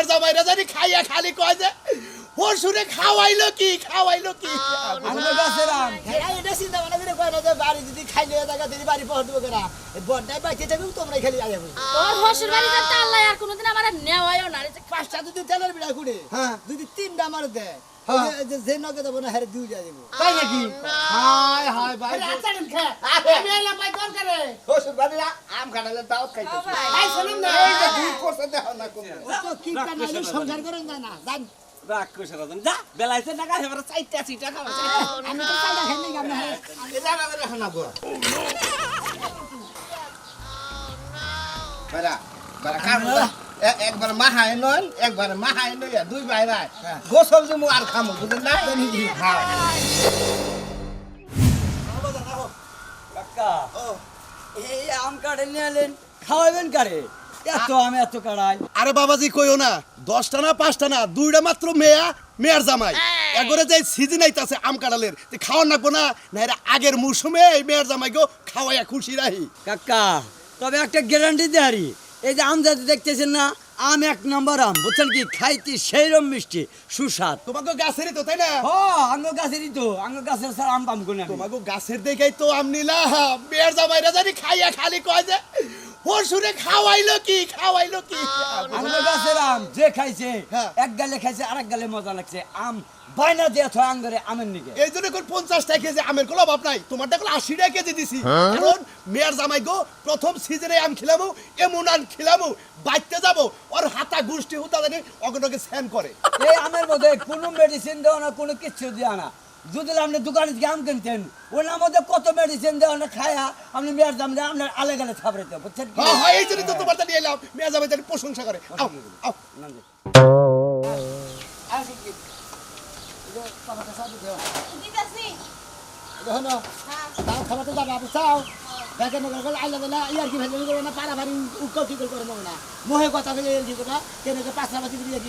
মেয়ের জামাইরা জানি খাইয়া খালি কয় যে পরশুরে খাওয়াইলো কি খাওয়াইলো কি? আমরা গাছের আম এরা এটা চিন্তা ভাবনা করে কয় না যে বাড়ি যদি খাইলে জায়গা যদি বাড়ি পৌঁছ দেবো কেনা বড্ডায় বাইতে থাকবে তোমরা খালি আগে তোর হসুর বাড়ি যাতে আল্লাহ আর কোনোদিন আমার নেওয়ায়ও না। পাঁচটা যদি তেলের বিড়া কুড়ে হ্যাঁ। যদি তিনটা আমার দেয় যে- যে নগে দেবো না হ্যাঁ দুই যা দেবো। তাই নাকি? হায় হায় ভাই শ্বশুর বাড়ির আম কাটালে দাওয়াত খাইতে ভাই, শুনুন না। এই যে দুধ করছে দেখো না কোন তো কি কানাইলে সংসার করেন যায় না জান রাগ কইছে রাজন যা বেলাইছে টাকা হেবার চাইটা চিটা খাওয়া আমি তো চাইটা খাই নাই আমরা এটা করে গো কাম একবার মাহায় নয় একবার মাহায় নয় দুই ভাই ভাই গোসল দিমু আর খামু বুঝলেন না? কাকা এই আম কাটে নিয়ে এলেন খাওয়াবেন কারে? এত আম এত কাড়াই। আরে বাবাজি কইও না দশটা না পাঁচটা না দুইটা মাত্র মেয়া মেয়ার জামাই। একবারে যে সিজন আইতাছে আম কাঁঠালের তে খাওয়ার নাকবো না না এরা আগের মৌসুমে এই মেয়ার জামাইকেও খাওয়াইয়া খুশি রাহি। কাকা তবে একটা গ্যারান্টি দেয়ারি এই যে আম যাতে দেখতেছেন না আম এক নম্বর আম বুঝছেন কি? খাইতে সেইরম মিষ্টি সুস্বাদ। তোমাকে গাছেরই তো তাই না? হ আঙ্গ গাছেরই তো আঙ্গ গাছের স্যার আম পাম কোনে তোমাকে গাছের দেখেই তো আম নিলাম। মেয়ার জামাইরা জানি খাইয়া খালি কয় যে হরসুরে খাওয়াইলো কি খাওয়াইলো কি? আঙ্গ গাছের আম যে খাইছে হ্যাঁ। এক গালে খাইছে আরেক গালে মজা লাগছে। আম বাইনা দিয়ে থয় আঙ্গরে আমের নিকে। এই জন্য কোন পঞ্চাশ টাকা কেজি আমের কোনো অভাব নাই। তোমারটা কোনো আশি টাকা কেজি দিছি। কারণ মেয়ার জামাই গো প্রথম সিজনে আম খিলামু এমন আম খিলামু বাইতে যাব। ওর হাতা গুষ্টি হুতা জানি অগটকে স্যান করে। এই আমের মধ্যে কোনো মেডিসিন দেওয়া না কোনো কিচ্ছু দেওয়া না। যদি আপনি দোকানে থেকে আম কিনতেন ওই নার মধ্যে কত মেডিসিন দেওয়া না খায়া আপনি মেয়ের দাম দিয়ে আপনার আলে গেলে খাবারেতে বুঝছেন কি? হ্যাঁ হ্যাঁ এই জন্য তো তোমারটা নিয়ে এলাম। মেয়ার জামাই জানি প্রশংসা করে। আও, আও। না, না। দিতাছি দেখো না তাও খাবার তো যাবে আপনি চাও দেখে নগর গেলে আইলা বেলা ইয়ার কি ভেজে করব না পাড়া ভারি উৎকল কি করে নেব না মোহে কথা থেকে ইয়ার কি না না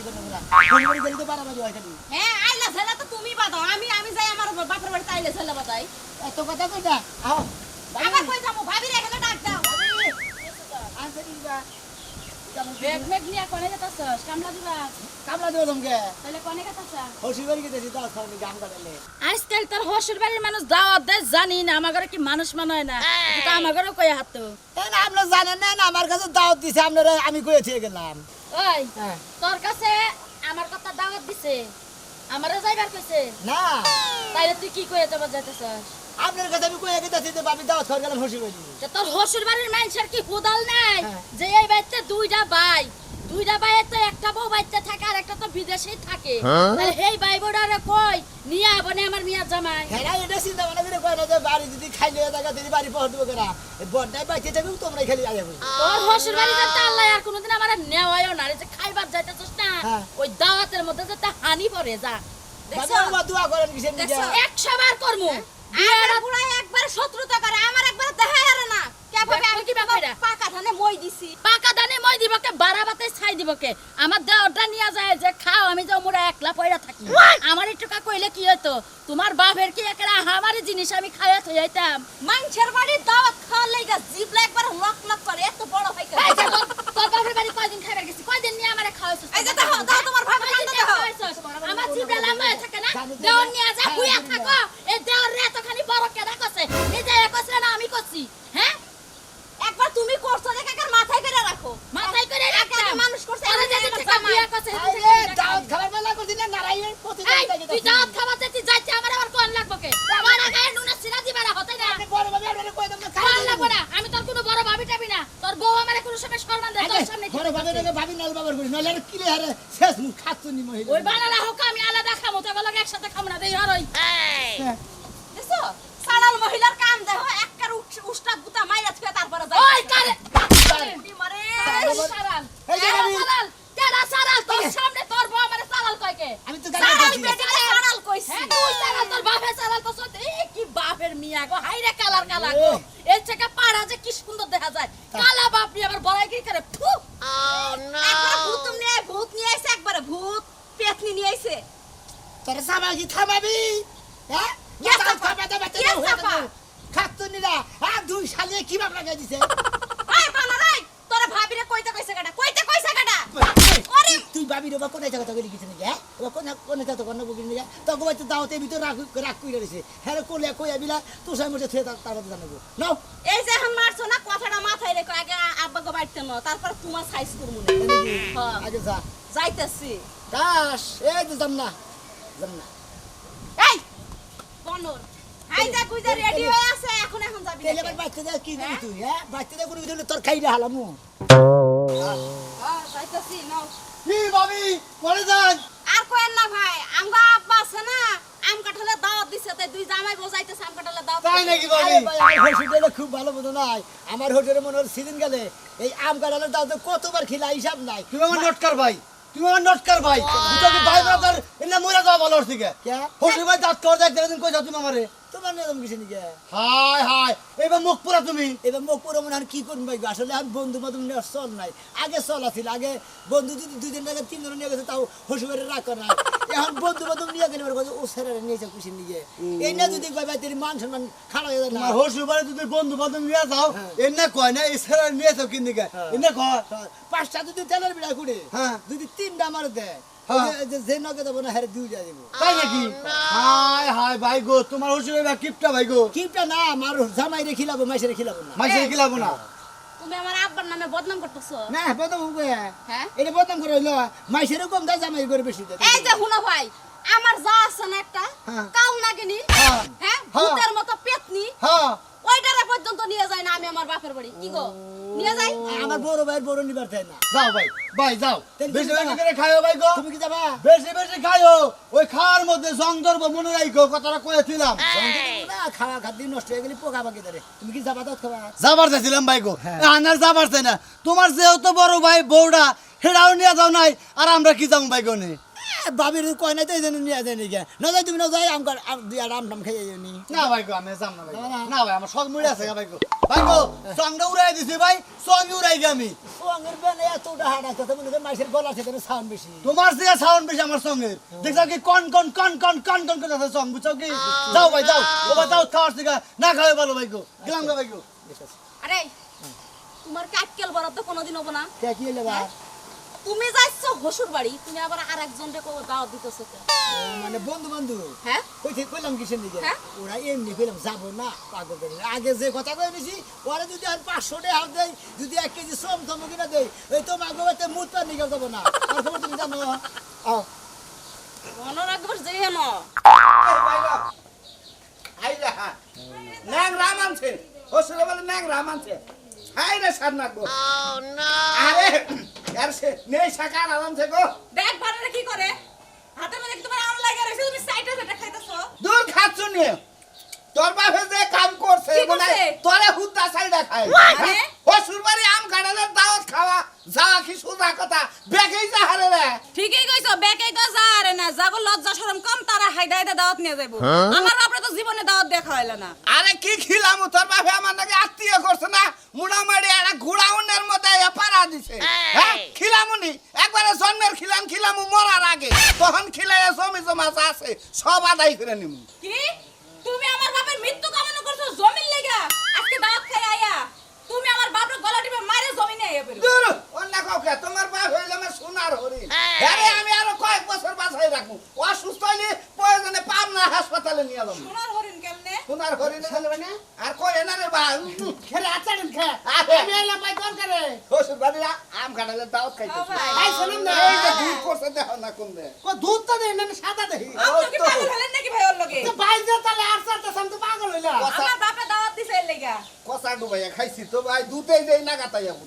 করে গেলে তো পাড়া আইলা বাদাও আমি আমি যাই আমার বাপের বাড়িতে আইলে ছেলে বাদাই এত কথা কইটা আও আবার কই যাব ভাবির এখানে ডাক দাও আনতে দিবা ব্যাগ ব্যাগ নিয়ে কোনে যেতাছস? কামলা দিবা? কামলা দিও তোমাকে। তাহলে কোনে গেতাছা হসি বাড়ি গেছি দাও খাওয়ানি গাম কাটালে। আজকাল তোর হসুর বাড়ির মানুষ দাওয়াত দেয় জানি না আমার ঘরে কি মানুষ মনে হয় না? কিন্তু আমার ঘরে কই হাত তো। না জানেন না আমার কাছে দাওয়াত দিছে আপনারা আমি কয়ে থেকে গেলাম। ওই হ্যাঁ। তোর কাছে আমার কথা দাওয়াত দিছে আমারও যাইবার কইছে। না। তাইলে তুই কি কইতে যাইতেছস আপনার কাছে আমি কয়ে গেছি যে বাপি দাওয়াত খাওয়া গেলাম হসি বাড়ি। তোর হসুর বাড়ির মানুষের কি কোদাল নাই? হ্যাঁ। যে এই বাড়িতে দুইটা ভাই দুইটা ভাইয়ের তো একটা বউ বাড়িতে থাকে আর একটা তো বিদেশেই থাকে। তাহলে সেই ভাই বোনারে কই? নিয়ে আবনে আমার মিয়া জামাই। হ্যাঁ এটা চিন্তা ভাবনা করে কয় না যে বাড়ি যদি খাইলে জায়গা যদি বাড়ি পৌঁছ দেবো কেনা? বড্ডায় বাইতে থাকবে তোমরা খালি আগে তোর হসুর বাড়ি যাতে আল্লাহ আর কোনোদিন আমার নেওয়ায়ও না। রে যে খাইবার যাইতেছস না হ্যাঁ। ওই দাওয়াতের মধ্যে যাতে হানি পড়ে যা। আমার দোয়া করেন কিসের একশো বার করমু। আমার বুড়াই একবার শত্রুতা করে আমার একবার দেখাই আরে না। কেভাবে আমি কি ব্যাপার পাকা ধানে মই দিছি। পাকা দানে মই দিবকে বাড়া বাতে ছাই দিবকে আমার দেওয়াটা নিয়ে যায় যে খাও আমি যে মোরা একলা পয়রা থাকি। আমার একটু কা কইলে কি হতো তোমার বাপের কি একরা আমার জিনিস আমি খাইয়া থই যাইতাম মানুষের বাড়ির দাওয়াত খাওয়ার লাগা জিবলা একবার লক লক করে এত বড়? তোর বাপের বাড়ি কয়দিন নিয়ে আমারে খাওয়াইছিস এই যে দেখো, দাও তোমার ভাবে কয়দিন কান্দো নিয়ে দেখো। খাওয়াইছিস? আমার জিভটা লম্বা হয়ে থাকে না দেওয়ার নিয়ে যা বুয়া থাকো এই দেওয়ার রে এতখানি বড় কেডা কছে নিজে কইছে না আমি কইছি হ্যাঁ একবার তুমি করছ দেখে কার মাথায় করে রাখো মাথায় করে একে রাখতাম একে মানুষ করছে আরে একে যে একে থেকে জামাই। বিয়া করছে আরে দাওয়াত খাবার বেলা করছি না নারায়ণ প্রতি এই তুই দাওয়াত খাওয়াতে তুই যাইতে আমার আবার কোন লাগবে কে আমার আগে নুনা সিরা দিবা না হতে না বড় বাবা আপনারা কই দেন কোন লাগবে না আমি তোর কোনো বড় ভাবি টাবি না তোর বউ আমারে কোনো সময় সম্মান দেয় তোর সামনে কি বড় বাবা নাকি ভাবি নাল বাবার করি নালে কি রে আরে শেষ মুখ খাচ্ছনি মহিলা ওই বানালা হোক আমি আলাদা খামো তো বলে একসাথে খামো না দেই হরই দেখছ সাড়াল মহিলার কাম দেখো একবার উস্তাদ গুতা মাইরা ছুঁয়ে তারপরে যাই ওই কারে মারে সারাল এই যে আমি- সারাল কেডা সারাল তোর সামনে তোর বউ আমারে সারাল কয় কে আমি তো সাড়াল জানি বেটিকে সাড়াল কইছি হ্যাঁ তুই সারাল তোর বাপে সারাল তো সত্যি এই কি বাপের মিয়া গো হাইরে কালার কালার গো এর থেকে পাড়া যে কি সুন্দর দেখা যায় কালা বাপ নিয়ে আবার বড়াই কি করে ফু একবার ভূত নিয়ে ভূত নিয়ে আইছে একবারে ভূত পেতনি নিয়ে আইছে তোর সাবা কি থামাবি হ্যাঁ কে দাওয়াত চাপা? খাবা দাবা কে চাপা? খাচ্ছনি না আর দুই শালে কি বাপ লাগা দিছে আই বানা রাই তোরা ভাবিরে কইতে কইছে কাটা কইতে কইছে কাটা ওরে তুই বাপ ভাবি রে কোনে কথা কইলি কিছু নাকি হ্যাঁ ও কোনে কোনে কথা কোনে বকিনি নাকি তো গোবাই দাওতে ভিতর রাখ রাখ কইরা রইছে হ্যাঁ কোলে কই আবিলা তুই সাই মধ্যে তার জানাব। নাও। এই যে এখন মারছো না কথাটা মাথায় রেখো আগে আব্বাকে বাড়িতে নো তারপর তোমার সাইজ করব না। হ্যাঁ। আগে যা। যাইতেছি। দাস এই না এই বনর। হাই কুইজা রেডি হয়ে আছে এখন এখন যাবি বাচ্চাদের কি দিবি তুই হ্যাঁ? বাচ্চাদের কোনো দিলে তোর খাইলে হালামু। হ্যাঁ যাইতেছি নাও। কি ভাবি পরে যান। আর কোয়েন না ভাই আমগা আব্বা আছে না আম কাঁঠালের দাওয়াত দিছে তাই দুই জামাই বজাইতেছে আম কাঁঠালের দাওয়াত তাই নাকি ভাবি? আরে ভাই, আমার হোটেলে খুব ভালো মতো নাই। আমার হোটেলে মনে হয় সিজন গেলে এই আম কাঁঠালের দাও কতবার খিলা হিসাব নাই। তুমি আমার নটকার ভাই। তুমি আমার নটকার ভাই। দুটোকে ভাই ব্রাদার এনে মরে যাওয়া ভালো হচ্ছে কে কে? হোসে ভাই দাঁত কর দেখ দিন কই যাও তুমি আমারে। তোমার নিয়ম কিছু নাকি হাই হাই এবার মুখ পুরা তুমি। এবার মুখ পুরো মনে কি করুন ভাই আসলে আমি বন্ধু বান্ধব নিয়ে চল নাই। আগে চল আছিল আগে বন্ধু যদি দুই দিন আগে তিনজন নিয়ে গেছে তাও হসুবারে রাগ করে না এখন বন্ধু বান্ধব নিয়ে গেলে কথা, ও স্যারের নিয়েছে খুশি নিয়ে? এই না যদি কয় ভাই তোর মান সম্মান খারাপ হয়ে যায় না? তোমার যদি বন্ধু বান্ধব নিয়ে যাও এনে কয় না এই দিকে কয়? পাঁচটা যদি তেলের বিড়া করে হ্যাঁ। যদি তিনটা আমার দেয় হ্যাঁ। যে- না হ্যাঁ দুই যা দেবো। তাই নাকি? হাই হাই ভাই গো তোমার হোসে কিপটা ভাই গো? কিপটা না আমার জামাই রে খিলাবো মাইসে খিলাবো না। মাইসে খিলাবো না। তুমি আমার আব্বার নামে বদনাম করতেছো। না হ্যাঁ? এটা বদম করে হইল মাইসেরও কম দেয় জামাই করে বেশি দেয় এই যে হুনো ভাই আমার যা আছে না একটা হ্যাঁ। কাল নাগিনি হ্যাঁ। ভূতের মতো পেতনি হ্যাঁ। ওইটারে পর্যন্ত নিয়ে যায় না আমি আমার বাপের বাড়ি? কি গো? নিয়ে যাই আমার বড় ভাইয়ের বড় নিবার চাই না। যাও ভাই ভাই যাও। বেশি বেশি করে খাইও ভাই গো। তুমি কি যাবা? বেশি বেশি খাইও। ওই খাওয়ার মধ্যে জং ধরবো মনে রাখো কথাটা কয়েছিলাম খাওয়া খাদ্য নষ্ট হয়ে গেলে পোকা পাকি ধরে। তুমি কি যাবা তো খাবা? যাবার চাইছিলাম ভাই গো। হ্যাঁ। আনার যাবার চাই না। তোমার যেহেতু বড় ভাই বউটা সেটাও নিয়ে যাও নাই আর আমরা কি যাব ভাই গনে বাবির কয় নাই তো এই জন্য নিয়ে যায় নাকি? না যাই তুমি না যাই আম কর দুই আর আম টাম খেয়ে যাই নি। না ভাই গো আমি যাম না ভাই না? ভাই আমার সব মুড়ে আছে ভাই গো ভাই গো সঙ্গে উড়াই দিছি ভাই সঙ্গে উড়াই গে আমি। ও আঙ্গের বেনে এতটা হাড় তো মনে হয় মাইসের গলা থেকে সাউন্ড বেশি। তোমার থেকে সাউন্ড বেশি আমার সঙ্গে দেখছ কি কন কন কন কন কন কন করে সঙ্গ বুঝছ কি? যাও ভাই যাও। ও ভাই যাও খাওয়ার থেকে। না খাওয়াই ভালো ভাই গো গেলাম গা ভাই গো আরে তোমার কাটকেল বরাদ্দ কোনোদিন হব না? কে কি হইলে বা তুমি যাচ্ছ হসুর বাড়ি তুমি আবার আর একজন দাওয়াত দিতেছো মানে বন্ধু বন্ধু হ্যাঁ কইতে কইলাম কিসের দিকে? হ্যাঁ? ওরা এমনি কইলাম যাব না পাগল আগে যে কথা কই নিছি ওরা যদি আর পাঁচশো টাকা দেয় যদি এক কেজি শ্রম থম কিনা দেয় ওই তো মাগো বাতে মুত পার নিকে যাব না। আর খবর তুমি জানো? মনে রাখব যে হেন? ন্যাং রাম আনছে হোস্টেলে বলে ন্যাং রাম আনছে হাই রে সার নাকবো আরে আর সে নেই শাকার আরামছে গো। দেখ ভাড়া কি করে? হাতে মধ্যে কি তোমার আম লাগা রইছে তুমি সাইডে যেটা খাইতাছো। দূর খাচ্ছ নি। তোর বাপে যে কাম মানে করছে? তোরে হুদ্দা সাইডা খায় মানে? হসুর বাড়ি আম কাটালের দাওয়াত খাওয়া যাওয়া কি সুদা কথা বেগেই যা হারে রে ঠিকই কইছো বেকে কো যা আরে না যাগো লজ্জা শরম কম তারা হাইদা হাইদা দাওয়াত নিয়ে যাইবো আমার বাপরে তো জীবনে দাওয়াত দেখা হইল না আরে কি খিলাম তোর বাপে আমার নাকি আত্মীয় করছে না মুড়ামারি একটা ঘোড়াউনের মধ্যে এ পাড়া দিছে হ্যাঁ খিলামুনি একবারে জন্মের খিলাম খিলামু মরার আগে তখন খিলাই জমি জমা যা আছে আদায় করে নিমু। কি? তুমি আমার বাপের মৃত্যু কামনা করছ জমিন লাগা? আজকে দাওয়াত খাই আয়া। তুমি আমার বাপরে গলা টিপে মারে জমিনে আইয়া পেরো দূর অন্য কাউকে তোমার বাপ হইলে আমার সোনার হরিণ। আরে আমি আরও কয়েক বছর বাঁচাই রাখব। অসুস্থ হইলে প্রয়োজনে পাবনা হাসপাতালে নিয়ে যাব। সোনার হরিণ কেমনে? সোনার হরিণ খেলবে না আর কই না রে বা খেলে আচারেন খে। আমি এলাম ভাই কোন করে শ্বশুর বাড়ি আম কাটালে দাওয়াত ভাই। ভাই শুনুন না। এই যে দুধ করছে দেখো না কোন দে কো দুধ তো দেন না সাদা দেই আপনি কি পাগল হলেন নাকি ভাই ওর লগে তো ভাই যে তাহলে আচার তো সামনে পাগল হইলা কষা আমার বাপে দাওয়াত দিছে এর লাগা কষা খাইছি তো ভাই দুধেই দেই না গাতাই যাব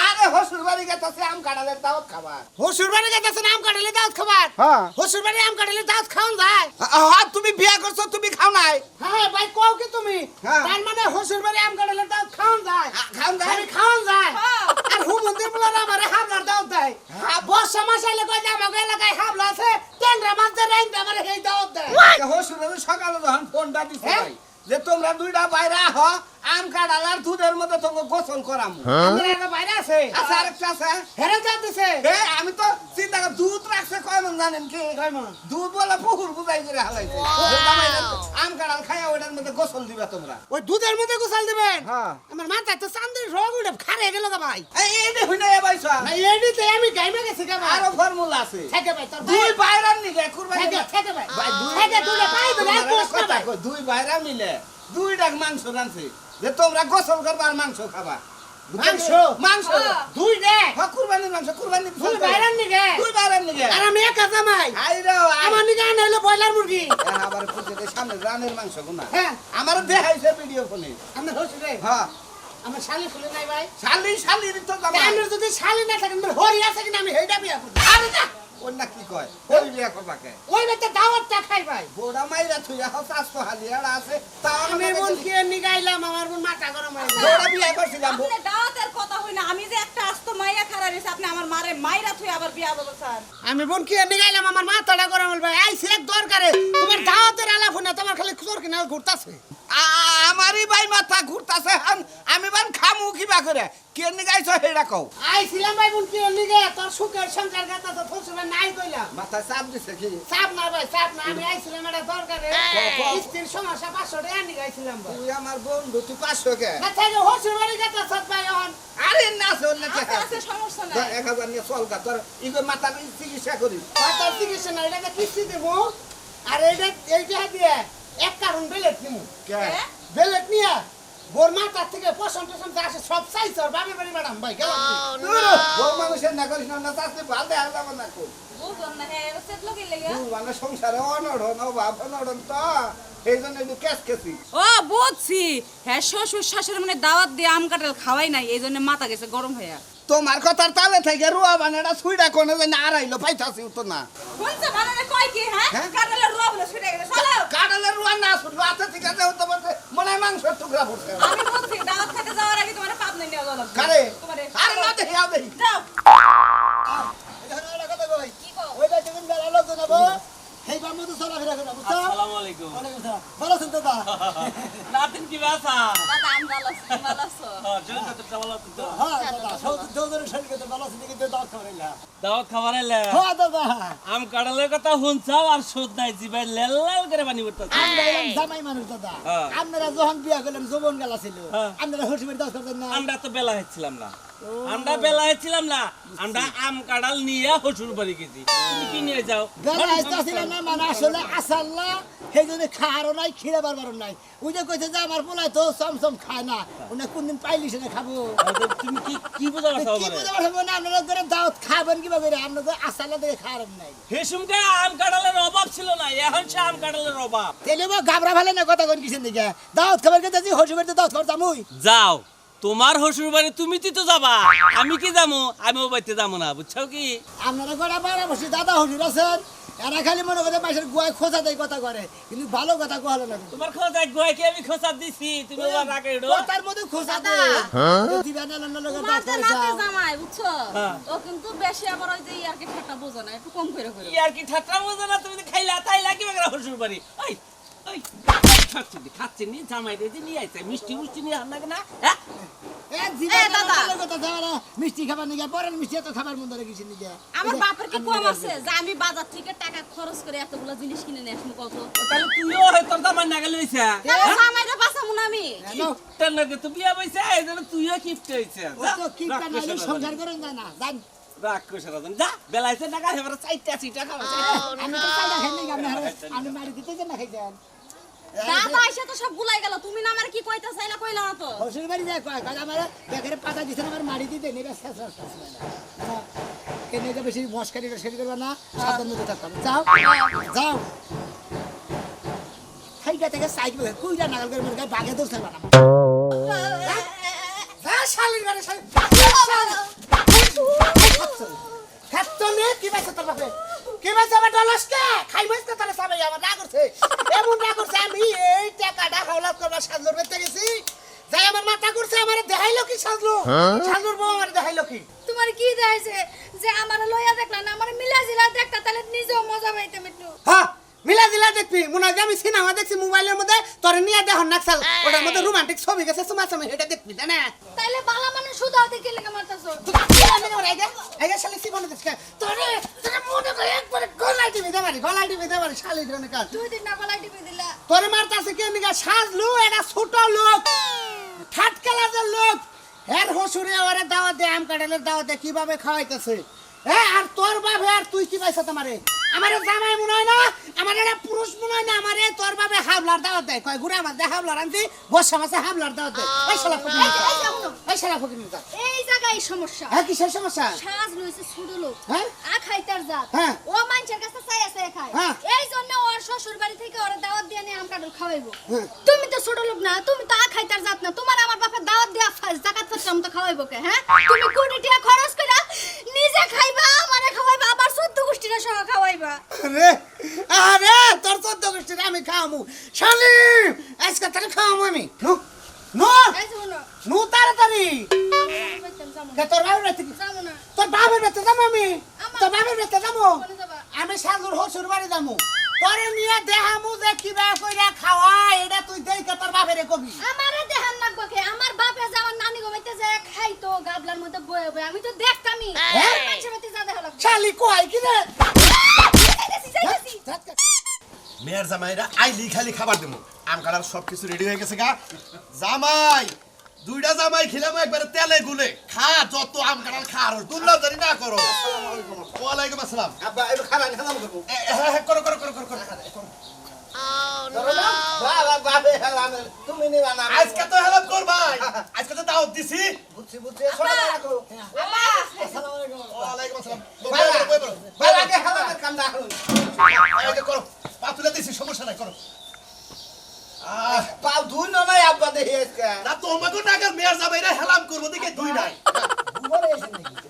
আরে শ্বশুর বাড়ি গেছে আম কাটালে দাওয়াত খাবা হসুর বাড়ি গেছে আম কাটলে দাঁত খাবার? হ্যাঁ। হসুর বাড়ি আম কাটলে দাঁত খাওন যায়। হ্যাঁ তুমি বিয়া করছ তুমি খাও নাই? হ্যাঁ ভাই কও কি তুমি? হ্যাঁ। তার মানে হসুর বাড়ি আম কাটলে দাঁত খাওন যায়। খাও নাই আরে খাওন যায়। হ্যাঁ। আর হু মন্দির বলার আমারে হাবলার দাও দেয়। বর্ষা মাস আইলে কই যে এলাকায় হাবলা আছে ট্যাংরা মাছ ধরে আমারে এই দাও দেয়। শ্বশুর সকালে যখন ফোনটা দিছে হ্যাঁ? যে তোমরা দুইটা বাইরে আহ আম কাটাল আর দুধের মধ্যে তোকে গোসল করাম। একটা বাইরে আছে। আচ্ছা আরেকটা আছে। হেরে যা দিছে এ, আমি তো চিন্তা কর দুধ রাখছে কয় কেমন জানেন কি? দুধ বলে পুকুর বুঝাই করে হালাইছে। আম কাঁড়াল খাইয়া ওটার মধ্যে গোসল দিবা তোমরা। ওই দুধের মধ্যে গোসাল দিবেন? হ্যাঁ। আমার মাথায় তো চান্দের রোগ উঠে খারে গেল গা ভাই। এই এইটা হইনা এ বাইসা না আমি গাইমে গেছি গা ভাই। আরও ফর্মুলা আছে। থেকে ভাই তোর দুই ভাই। বাইরার কুরবানি থেকে থেকে ভাই। ভাই দুই থেকে দুলে পাই দুলে তোমার কোষ একটা না কথা ভাই। কই, দুই বাইরা মিলে দুই ডাক মাংস রানছে যে তোমরা গোসল করবা আর মাংস খাবা। মাংস? মাংস। দুই দে। হ্যাঁ কুরবানির মাংস কুরবানির দুই বাইরান নিগে। দুই বাইরার নিগে। আর আমি একা জামাই। আইরো আমার নিগে আনে হলো ব্রয়লার মুরগি। আবার পুজোতে সামনে রানের মাংস গুনা। হ্যাঁ। আমার দেখাইছে ভিডিও ফোনে আমার হচ্ছে রে? হ্যাঁ। আমার শালি খুলে নাই ভাই। শালি শালির তো জামাই। আমার যদি শালি না থাকে হরি আছে কিনা আমি হেইটা বিয়া করব। আরে না! ওর না কি কয়? ওই বিয়া করবা কে ওই বেতে দাওয়াতটা খাই ভাই। বোড়া মাইরা থুইয়া হাও স্বাস্থ্য হালিয়াড়া আছে। তা আমি মন কি নিগাইলাম আমার মন মাথা গরম হয়ে গেল বোড়া বিয়া করছিলাম আপনি দাওয়াতের কথা হই না আমি যে একটা আস্ত মাইয়া খারা রয়েছে আপনি আমার মারে মাইরা থুই আবার বিয়া বলো স্যার। আমি বোন কি নিগাইলাম আমার মাথাটা গরম হল ভাই। আইছি এক দরকারে। তোমার দাওয়াতের আলাপ না তোমার খালি চোর কিনা ঘুরতাছে। আ- আমারই ভাই মাথা ঘুরতাছে আম- আমি বান খামু কিবা করে। কে নিগাইছ হেডা কও? আইছিলাম ভাই বোন কি নিগে তোর সুখের সংসার গাতা তো ফুলসুমে নাই কইলাম। মাথা চাপ দিছে কি? চাপ না ভাই চাপ না আমি আইছিলাম এটা দরকারে। স্ত্রীর সমস্যা পাঁচশো টাকা নিগাইছিলাম ভাই তুই আমার বন্ধু তুই পাঁচশো কে? না থেকে হসুর বাড়ি গাতা সৎ ভাই এখন। আরে না শোন না আছে আছে। সমস্যা নাই। এক হাজার নিয়ে চল গা তোর ইগো মাথার চিকিৎসা করিস মাতার চিকিৎসা না এটাকে কিস্তি দেবো আর এইটা এইটা দিয়ে এক কারণ বেলেট নিমু কে? বেলেট নিয়া বোর মাথার থেকে পছন্দ টসন্দ আসে সব চাইছে আর বাপের বাড়ি ম্যাডাম ভাই মানুষের না করিস না চাষতে ভালো দেখা যাবে না কো বুঝলাম না হ্যাঁ মানে সংসারে অনড়ন অভাব অনড়ন তো এই জন্য একটু ক্যাশ খেছি। ও বুঝছি হ্যাঁ শ্বশুর শাশুড়ি মানে দাওয়াত দিয়ে আম কাটাল খাওয়াই নাই এই জন্য মাথা গেছে গরম হইয়া। তোমার কথার তালে থেকে রুয়া বানাটা সুইডা কোনে যেন আড়াইলো পাইতাছি তো না। বলছ বানানে কই কি হ্যাঁ? হ্যাঁ? রুয়া রোয়া বলে ছুটে গেছে চলো। কাটালের রুয়া না শুধু আছে ঠিক আছে তো বলতে মনে হয় মাংসের টুকরা পড়ছে আমি বলছি দাওয়াত খেতে যাওয়ার আগে তোমার পাপ নিয়ে যাওয়া লাগবে। কারে? তোমারে। আরে না দেখি আও দেখি যাও কি কও ওইটা যখন বেলা লোক জানাব সেইবার মতো চলাফেরা করব বুঝছ আসসালামু আলাইকুম। ওয়ালাইকুম আসসালাম। ভালো আছেন দাদা? নাতিন কি বাসা দাদা আমি ভালো আছি ভালো আছো? জোরে তো তো ভালো তো? হ্যাঁ দাদা সৌদ- শরীরে ভালো আছে খাওয়াইলা। হ্যাঁ দাদা। আম কাড়ালের কথা শুনছাও আর শোধ নাই জিবাই লাল লাল করে পানি উঠতেছে আমরা এলাম জামাই মানুষ দাদা। হ্যাঁ। আপনারা যখন বিয়া যৌবন গেলা ছিল। হ্যাঁ। আপনারা হসিমের দাস করতেন না? আমরা তো বেলা হচ্ছিলাম না। আমরা না আমরা আম কাড়াল নিয়ে হসুর বাড়ি গেছি। তুমি কি নিয়ে যাও? না মানে আসলে আসাল্লা সেই জন্য খাওয়ারও নাই খিরে বারবারও নাই। ওই যে কইছে যে আমার তো চমচম খায় না কোনদিন পাইলি সেটা খাব। তুমি কি কি বোঝা তো পারছ কি না আপনারা করে দাওয়াত খাবেন কীভাবে রে? আপনারা তো আসাল্লা দেখে খাওয়ার নাই। হেসুমকে আম কাড়ালের অভাব ছিল না এখন সে আম কাড়ালের অভাব। তেলে গাবরা ভালো না কথা কোন কিসের দিকে? দাওয়াত খাবার খেতে যাচ্ছি হসিমের তো দাওয়াত খাবার যাও। তোমার হসুর বাড়ি তুমি তো যাবা। আমি কি যাব? আমি ও বাড়িতে যাব না বুঝছ কি? আপনারা গড়া বাড়া বসে দাদা হসুর আছেন? এরা খালি মনে করে মাসের গুয়ায় খোঁজা দেয় কথা করে কিন্তু ভালো কথা কোয়ালো না। তোমার খোঁজ এক গোয়াকে আমি খোঁজা দিছি? তুমি ওর রাগে। উঠো কথার মধ্যে খোঁজা। দেয়। দিবা না না জামাই বুঝছ? হ্যাঁ। ও কিন্তু বেশি আবার ওই যে ইয়ারকে ঠাট্টা বোঝো না একটু কম করে করে। ইয়ার কি ঠাট্টা বোঝো না তুমি খাইলা তাইলা কি বেগরা হসুর বাড়ি ওই খাচ্ছি নি জামাই রে নিয়ে আইছে মিষ্টি মিষ্টি নিয়ে আনলা না হ্যাঁ? এ দিবা এ না দাদা। না কথা যাওয়া না, মিষ্টি খাবার নিয়ে পরের মিষ্টি এত খাবার মন ধরে গেছি নিয়ে আমার বাপের কি কম আছে? যে আমি বাজার থেকে টাকা খরচ করে এতগুলো জিনিস কিনে নিয়ে আসব কত? তাহলে তুইও হয় তোর জামাই না গেলে হইছে। জামাইরে বাঁচাবো না আমি। তোর নাকি তো বিয়া বইছে এই জন্য তুইও কিপ্ট হইছে। ও তো কি কানাইলে সংসার করেন যায় না জান রাগ কইছ না যা বেলাইছে গায়ে এবারে চাইটা চিটা খাওয়া আমি তো চাইনা খাই নাই আমি মারি দিতে যে না খাই যান দাদা আইসা তো সব গুলাই গেল। তুমি না আমার কি কইতা চাইলা কইলা না তো। হসুর বাড়ি যায় কয় কাজ আমার বেকারে পাতা দিছেন আমার মারি দিতে নেবে শেষ শেষ শেষ কেন এটা বেশি মস্কারি সেরি করবে না সাবধান মধ্যে থাকতে হবে। যাও যাও। খাইটা থেকে সাইকেল কুইটা নাগাল করে মনে বাঘে দৌড় থাকবে না। শালির বাড়ি শালি। খাচ্ছ নে কি পাইছে তোর বাপে? কি পাইছে আমার ডলাসকে? খাই মাইছে তাহলে সবাই আমার না করছে। এমন না করছে। আমি এই টাকাটা হাওলাত করবার সাজলোর বেতে গেছি যাই আমার মাথা করছে আমার দেখাইলো কি সাজলো সাজলোর বউ আমার দেখাইলো কি তোমার কি দেখাইছে যে আমার লইয়া দেখলা না আমার মিলা জিলা দেখতা তাহলে নিজেও মজা পাইতাম একটু হ্যাঁ মিলা দিলা দেখবি মনে হয় আমি সিনেমা দেখছি মোবাইলের মধ্যে তোর নিয়ে দেখুন নাকসাল ওটার মধ্যে রোমান্টিক ছবি গেছে তোমার সময় এটা দেখবি না তাইলে বালা মানুষ শুধাও দেখে লেগে মারতাছো মনে একবার পারি শালি ধরে কাজ দুই দিন না গলায় টিপে দিলা। তোর মারতাছে কে নিগা? সাজলু এটা ছোট লোক। থার্ড ক্লাসের লোক। এর হসুরে ওরে দাওয়াত দে আম কাটালের দাওয়াত দে কীভাবে খাওয়াইতেছে? হ্যাঁ আর তোর বাপে আর তুই কি পাইছ তোমারে? আমারে জামাই মনে হয় না? আমার এটা পুরুষ মনে হয় না? আমারে তোর বাপে হাবলার দাওয়াত দেয়। কয় ঘুরে আমার দে হাবলার আনছি বসা মাসে হাবলার দাওয়াত দেয়। এই শালা ফকির এই শালা ফকির এই জায়গায় সমস্যা। হ্যাঁ কিসের সমস্যা? সাজ লইছে ছোট লোক। হ্যাঁ? আ খাইতার জাত। হ্যাঁ। ও মানুষের কাছে চাই আছে খায়। হ্যাঁ। এই জন্য ওর শ্বশুর বাড়ি থেকে ওর দাওয়াত দিয়ে নিয়ে আম কাটল খাওয়াইবো। হ্যাঁ। তুমি তো ছোট লোক না তুমি তো আ খাইতার জাত না। তোমার আমার বাপের দাওয়াত দিয়া জাকাত ফাচ্ছাম তো খাওয়াইবো কে হ্যাঁ? তুমি কোটি টাকা খরচ করে নিজে খাইবা আমারে খাওয়াইবা আবার চোদ্দ গোষ্ঠীরা সহ খাওয়াইবা আরে আরে তোর চোদ্দ গোষ্ঠীর আমি খাওয়ামু। শালি আজকে তাহলে খাওয়ামু আমি। নু নু নু। তাড়াতাড়ি। তোর বাবার বাড়িতে। তোর বাবার বাড়িতে যাব আমি? তোর বাবার বাড়িতে যাব? আমি সাজুর হসুর বাড়ি যাব। তোরে নিয়ে দেহামু যে কিবা কইরা খাওয়া এটা তুই দেখে তোর বাপেরে কবি। আমারে দেহান লাগবো কে আমার বাপে যে আমার নানি গমাইতে যে খাইতো গাবলার মধ্যে বয়ে বয়ে আমি তো দেখতামই হ্যাঁ? মানুষের মধ্যে যা দেখা লাগবে শালি কয় কি রে যাইতাছি, যাইতাছি। মেয়ের জামাইরা আইলি খালি খাবার দেবো। আম কাটার সব কিছু রেডি হয়ে গেছে গা। জামাই দুইটা জামাই খিলাম একবারে তেলে গুলে। খা যত আম কাঁঠাল খা আর দুর্লভ জানি না করো। ওয়ালাইকুম আসসালাম। আব্বা এই খাবার খেলাম করব এ, হ্যাঁ, হ্যাঁ, করো করো করো করো করো। করো। বাবা বাবে হেলাম তুমি নিবা না। আজকে তো হেল্প করবাই। আজকে তো দাওয়াত দিছি। বুঝছি বুঝছি শোনা রাখো ওয়ালাইকুম আসসালাম। বই বাবা পড়ো, বই পড়ো। বাবা আগে হেলামের কাম না আগে করো পা তুলে দিছি সমস্যা নাই করো। আহ, ধুই না নাই আব্বা দেখি আজকে। না তোমাকে টাকার মেয়ের জামাইরা হেলাম করব দেখে দুই নাই।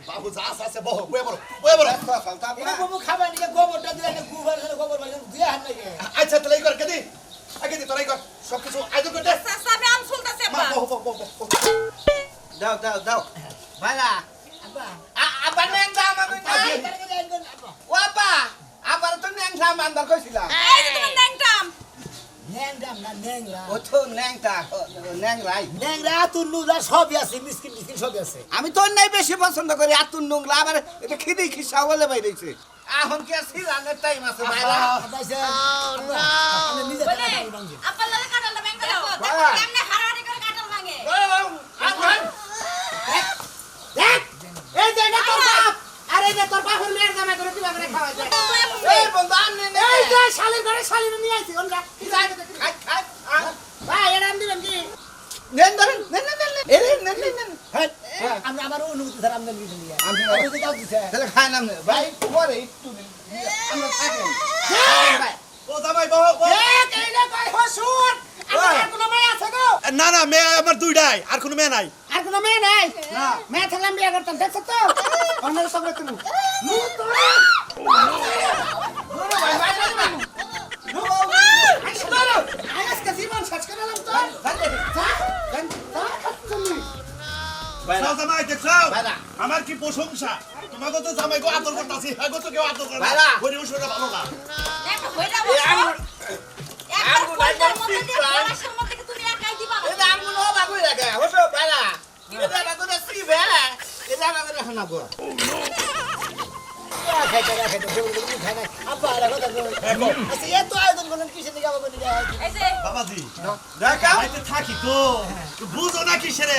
বাবু যা আছে বহ বয়ে বলো বয়ে বলো এটা বাবু খাবার নিয়ে গোবরটা দিলে না গোবর খেলে গোবর বাজে দিয়ে হাত লাগে আচ্ছা তাহলে এই কর কেদি আগে দি তোরাই কর সব কিছু আয়োজন করতে চাচা আমি আম শুনতেছি মা আব্বা বহ বহ বহ বহ। দাও দাও দাও ভাইরা আব্বা নেন দাম আমি ও আব্বা আবার তো নেন দাম আনবার কইছিলাম এই যে তোমার ন্যাংটাম ন্যাংরাম না ন্যাংরা ও তো নেংটা নেং রাই ন্যাংরা তুর নুরা সবই আছে মিসকিন মিসকিন সবই আছে আমি তো নাই বেশি পছন্দ করি আর তুই নোংলা আবার এটা খিদি খিসা বলে বাইরেছে এখন কি আছে? রানের টাইম আছে ভাইরা দিয়ে ভাঙছে আব্বার লাগে কাটালটা ভেঙে দাও না না মেয়ে আমার দুইটাই আর কোনো মেয়ে নাই আর কোনো মেয়ে নাই মেয়ে থাকলে আমি বিয়ে করতাম দেখছ তো অন্যের সঙ্গে তুমি প্রশংসা তোমাকে তো জামাই গো আদর করতেছি হ্যাঁ তো কেউ আদর করে না। ভাইরা। গরিব ভালো না। আব্বা কিসের দিকে আবার বলি এই যে বাবাজি দেখা বাড়িতে থাকি তো। বুঝো না কিসেরে?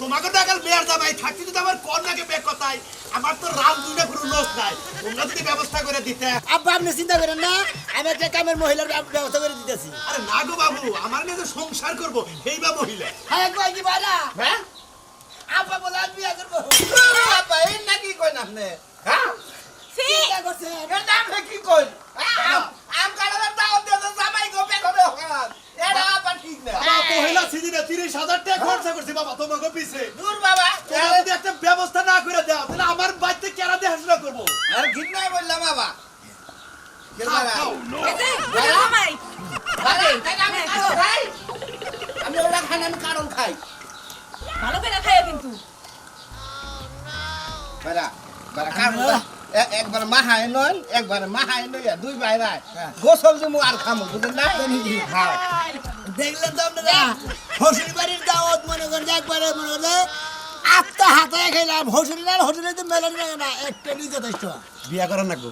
তোমাকে তো মেয়ের জামাই থাকতে যদি আমার কন্যাকে বের কথাই আমার তো রাম দুইটা কোনো লোক নাই। তোমরা যদি ব্যবস্থা করে দিতে। আব্বা আপনি চিন্তা করেন না আমি একটা কামের মহিলার ব্যবস্থা করে দিতেছি। আরে না গো বাবু আমার মেয়ে সংসার করব সেই বা মহিলা। হ্যাঁ কই কি বাড়া? হ্যাঁ? আব্বা বলে আমি বিয়ে করব। বাবা এই নাকি কই না আপনি? হ্যাঁ? চিন্তা করছে এর কি কই আম আম আমার করে করব? আর বললাম বাবা। আমি খাই। ওরা খাই আমি কারণ খাই। ভালো করে খাইও কিন্তু। বেড়া বেড়া কারণ একবার মাহায় নয় একবার মাহায় নয় দুই ভাই ভাই গোসল দিমু আর খামু বুঝলেন না? দেখলেন তো আপনারা? হোসেন বাড়ির দাওয়াত মনে করেন একবারে মনে করেন আত্মা হাতে খেলাম। হোসেন না হসুরি তো মেলেন না একটা নিজে যথেষ্ট। বিয়া করার নাকবো